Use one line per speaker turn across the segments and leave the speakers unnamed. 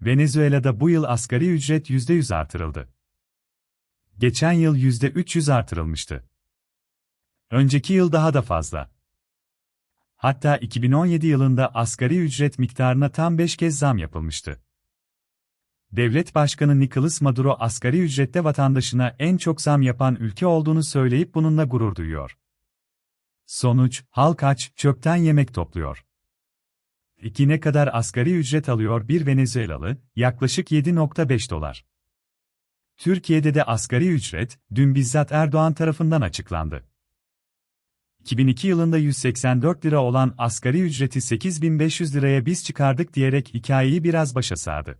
Venezuela'da bu yıl asgari ücret %100 artırıldı. Geçen yıl %300 artırılmıştı. Önceki yıl daha da fazla. Hatta 2017 yılında asgari ücret miktarına tam 5 kez zam yapılmıştı. Devlet Başkanı Nicolas Maduro asgari ücrette vatandaşına en çok zam yapan ülke olduğunu söyleyip bununla gurur duyuyor. Sonuç, halk aç, çöpten yemek topluyor. İki ne kadar asgari ücret alıyor bir Venezuelalı? Yaklaşık 7.5 dolar. Türkiye'de de asgari ücret, dün bizzat Erdoğan tarafından açıklandı. 2002 yılında 184 lira olan asgari ücreti 8500 liraya biz çıkardık diyerek hikayeyi biraz başa sardı.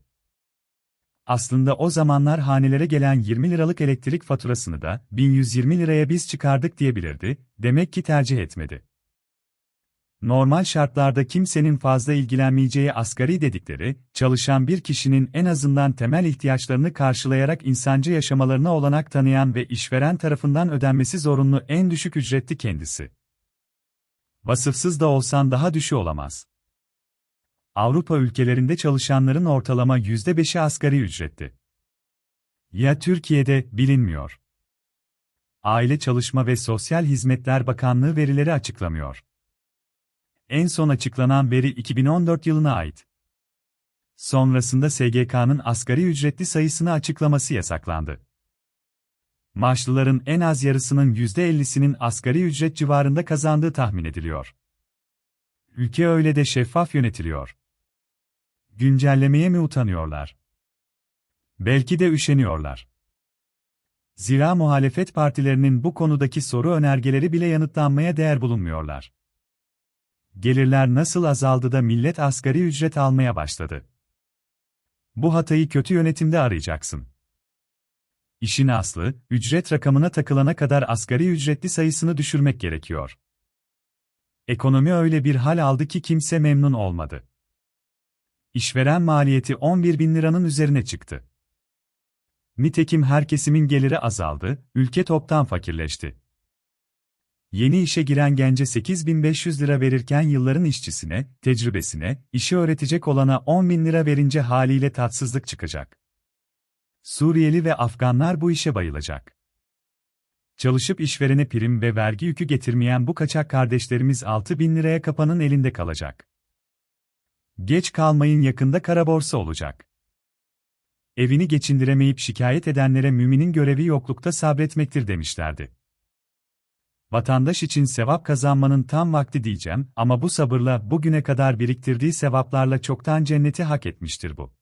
Aslında o zamanlar hanelere gelen 20 liralık elektrik faturasını da 1120 liraya biz çıkardık diyebilirdi, demek ki tercih etmedi. Normal şartlarda kimsenin fazla ilgilenmeyeceği asgari dedikleri, çalışan bir kişinin en azından temel ihtiyaçlarını karşılayarak insancı yaşamalarına olanak tanıyan ve işveren tarafından ödenmesi zorunlu en düşük ücretli kendisi. Vasıfsız da olsan daha düşü olamaz. Avrupa ülkelerinde çalışanların ortalama %5'i asgari ücretli. Ya Türkiye'de, bilinmiyor. Aile Çalışma ve Sosyal Hizmetler Bakanlığı verileri açıklamıyor. En son açıklanan veri 2014 yılına ait. Sonrasında SGK'nın asgari ücretli sayısını açıklaması yasaklandı. Maaşlıların en az yarısının %50'sinin asgari ücret civarında kazandığı tahmin ediliyor. Ülke öyle de şeffaf yönetiliyor. Güncellemeye mi utanıyorlar? Belki de üşeniyorlar. Zira muhalefet partilerinin bu konudaki soru önergeleri bile yanıtlanmaya değer bulunmuyorlar. Gelirler nasıl azaldı da millet asgari ücret almaya başladı? Bu hatayı kötü yönetimde arayacaksın. İşin aslı, ücret rakamına takılana kadar asgari ücretli sayısını düşürmek gerekiyor. Ekonomi öyle bir hal aldı ki kimse memnun olmadı. İşveren maliyeti 11 bin liranın üzerine çıktı. Nitekim her kesimin geliri azaldı, ülke toptan fakirleşti. Yeni işe giren gence 8500 lira verirken yılların işçisine, tecrübesine, işi öğretecek olana 10 bin lira verince haliyle tatsızlık çıkacak. Suriyeli ve Afganlar bu işe bayılacak. Çalışıp işverene prim ve vergi yükü getirmeyen bu kaçak kardeşlerimiz 6 bin liraya kapanın elinde kalacak. Geç kalmayın yakında kara borsa olacak. Evini geçindiremeyip şikayet edenlere müminin görevi yoklukta sabretmektir demişlerdi. Vatandaş için sevap kazanmanın tam vakti diyeceğim ama bu sabırla bugüne kadar biriktirdiği sevaplarla çoktan cenneti hak etmiştir bu.